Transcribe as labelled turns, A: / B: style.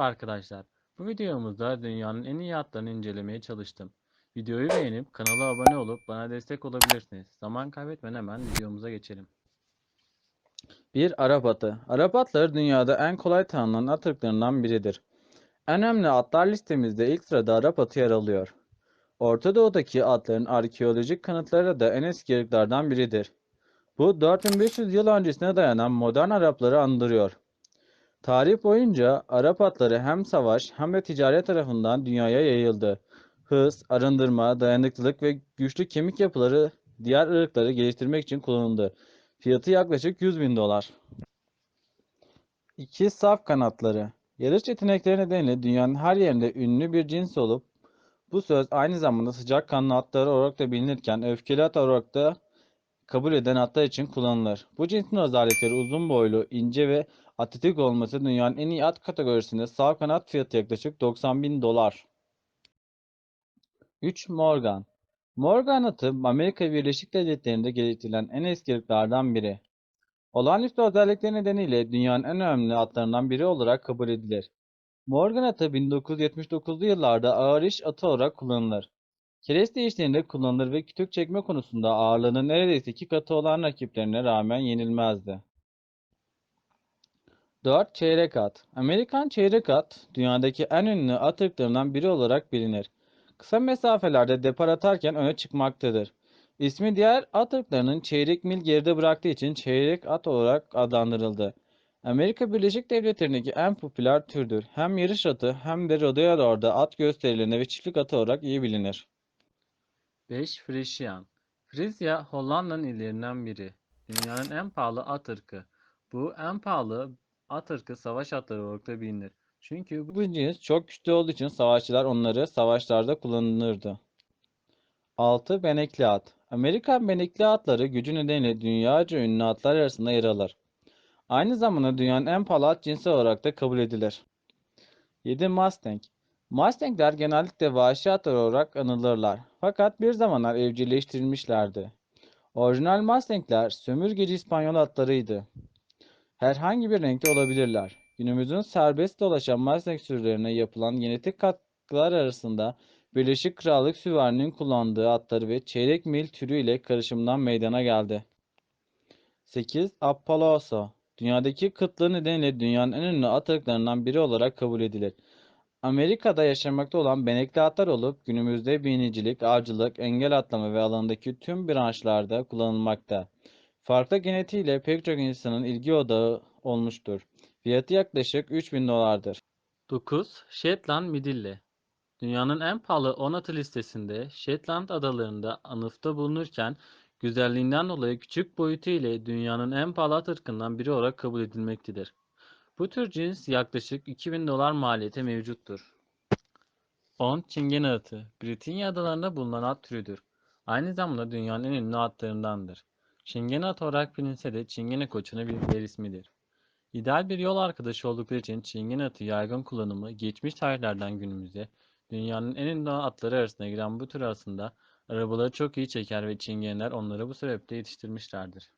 A: Merhaba arkadaşlar. Bu videomuzda dünyanın en iyi atlarını incelemeye çalıştım. Videoyu beğenip kanala abone olup bana destek olabilirsiniz. Zaman kaybetmeden hemen videomuza geçelim.
B: 1. Arap atı. Arap atları dünyada en kolay tanınan at ırklarından biridir. En önemli atlar listemizde ilk sırada Arap atı yer alıyor. Orta Doğu'daki atların arkeolojik kanıtları da en eski ırklardan biridir. Bu 4500 yıl öncesine dayanan modern Arapları andırıyor. Tarih boyunca Arap atları hem savaş hem de ticaret tarafından dünyaya yayıldı. Hız, arındırma, dayanıklılık ve güçlü kemik yapıları diğer ırkları geliştirmek için kullanıldı. Fiyatı yaklaşık 100 bin dolar. 2. Saf kanatları. Yarış yetenekleri nedeniyle dünyanın her yerinde ünlü bir cins olup bu söz aynı zamanda sıcakkanlı atlar olarak da bilinirken öfkeli at olarak da kabul eden atlar için kullanılır. Bu cinsin özellikleri uzun boylu, ince ve atletik olması dünyanın en iyi at kategorisinde saf kanat fiyatı yaklaşık 90 bin dolar. 3. Morgan. Morgan atı Amerika Birleşik Devletleri'nde geliştirilen en eski ırklardan biri. Olağanüstü özellikleri nedeniyle dünyanın en önemli atlarından biri olarak kabul edilir. Morgan atı 1979'lu yıllarda ağır iş atı olarak kullanılır. Kereste işlerinde kullanılır ve kütük çekme konusunda ağırlığının neredeyse iki katı olan rakiplerine rağmen yenilmezdi. 4. Çeyrek at. Amerikan çeyrek at, dünyadaki en ünlü at ırklarından biri olarak bilinir. Kısa mesafelerde depar atarken öne çıkmaktadır. İsmi diğer at ırklarının çeyrek mil geride bıraktığı için çeyrek at olarak adlandırıldı. Amerika Birleşik Devletleri'ndeki en popüler türdür. Hem yarış atı hem de rodeolarda at gösterilerinde ve çiftlik atı olarak iyi bilinir.
A: 5. Frisian. Frisia, Hollanda'nın illerinden biri. Dünyanın en pahalı at ırkı. Bu en pahalı at ırkı savaş atları olarak da bilinir. Çünkü bu
B: cins çok güçlü olduğu için savaşçılar onları savaşlarda kullanırdı. 6. Benekli at. Amerikan benekli atları gücü nedeniyle dünyaca ünlü atlar arasında yer alır. Aynı zamanda dünyanın en pahalı at cinsi olarak da kabul edilir. 7. Mustang. Mustangler genellikle vahşi atlar olarak anılırlar. Fakat bir zamanlar evcilleştirilmişlerdi. Orijinal Mustangler sömürgeci İspanyol atlarıydı. Herhangi bir renkte olabilirler. Günümüzün serbest dolaşan Mustang sürülerine yapılan genetik katkılar arasında Birleşik Krallık süvarinin kullandığı atları ve çeyrek mil türü ile karışımdan meydana geldi. 8. Appaloosa Dünyadaki kıtlığı nedeniyle dünyanın en ünlü at biri olarak kabul edilir. Amerika'da yaşamakta olan benekli atlar olup günümüzde binicilik, avcılık, engel atlama ve alanındaki tüm branşlarda kullanılmakta. Farklı genetiğiyle pek çok insanın ilgi odağı olmuştur. Fiyatı yaklaşık 3000 dolardır.
A: 9. Shetland Midilli. Dünyanın en pahalı 10 atı listesinde Shetland adalarında anıfta bulunurken güzelliğinden dolayı küçük boyutu ile dünyanın en pahalı at biri olarak kabul edilmektedir. Bu tür cins yaklaşık 2000 dolar maliyete mevcuttur. 10. Çingene atı. Britanya adalarında bulunan at türüdür. Aynı zamanda dünyanın en ünlü atlarındandır. Çingene at olarak bilinse de Çingene koçunu bir diğer ismidir. İdeal bir yol arkadaşı oldukları için Çingene atı yaygın kullanımı geçmiş tarihlerden günümüze dünyanın en ünlü atları arasına giren bu tür arasında arabaları çok iyi çeker ve Çingeneler onları bu sebeple yetiştirmişlerdir.